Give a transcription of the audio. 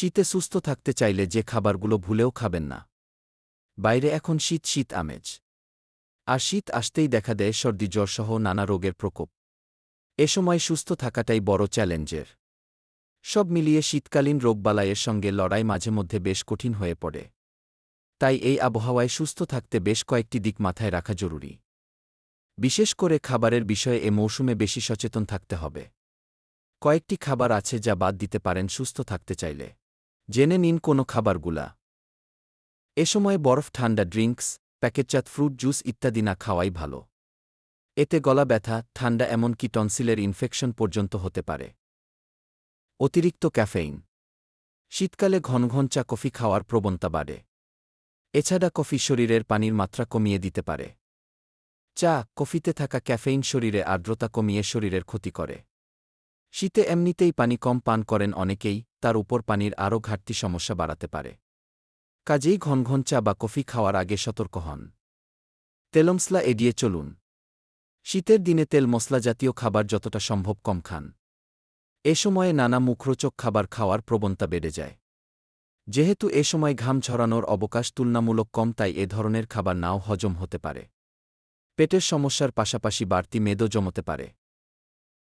শীতে সুস্থ থাকতে চাইলে যে খাবারগুলো ভুলেও খাবেন না। বাইরে এখন শীত শীত আমেজ। আর শীত আসতেই দেখা দেয় সর্দি জ্বরসহ নানা রোগের প্রকোপ। এ সময় সুস্থ থাকাটাই বড় চ্যালেঞ্জের। সব মিলিয়ে শীতকালীন রোগবালাইয়ের সঙ্গে লড়াই মাঝে মধ্যে বেশ কঠিন হয়ে পড়ে। তাই এই আবহাওয়ায় সুস্থ থাকতে বেশ কয়েকটি দিক মাথায় রাখা জরুরি। বিশেষ করে খাবারের বিষয়ে এ মৌসুমে বেশি সচেতন থাকতে হবে। কয়েকটি খাবার আছে যা বাদ দিতে পারেন সুস্থ থাকতে চাইলে। জেনে নিন কোনো খাবারগুলা। এ সময় বরফ, ঠান্ডা ড্রিঙ্কস, প্যাকেটজাত ফ্রুট জুস ইত্যাদি না খাওয়াই ভালো। এতে গলা ব্যথা, ঠান্ডা এমনকি টনসিলের ইনফেকশন পর্যন্ত হতে পারে। অতিরিক্ত ক্যাফেইন। শীতকালে ঘন ঘন চা কফি খাওয়ার প্রবণতা বাড়ে। এছাড়া কফি শরীরের পানির মাত্রা কমিয়ে দিতে পারে। চা, কফিতে থাকা ক্যাফেইন শরীরে আর্দ্রতা কমিয়ে শরীরের ক্ষতি করে। শীতে এমনিতেই পানি কম পান করেন অনেকেই, তার উপর পানির আরও ঘাটতি সমস্যা বাড়াতে পারে। কাজেই ঘন ঘন চা বা কফি খাওয়ার আগে সতর্ক হন। তেলমসলা এড়িয়ে চলুন। শীতের দিনে তেল মশলা জাতীয় খাবার যতটা সম্ভব কম খান। এ সময়ে নানা মুখরোচক খাবার খাওয়ার প্রবণতা বেড়ে যায়। যেহেতু এ সময় ঘাম ঝরানোর অবকাশ তুলনামূলক কম, তাই এ ধরনের খাবার নাও হজম হতে পারে। পেটের সমস্যার পাশাপাশি বাড়তি মেদও জমতে পারে।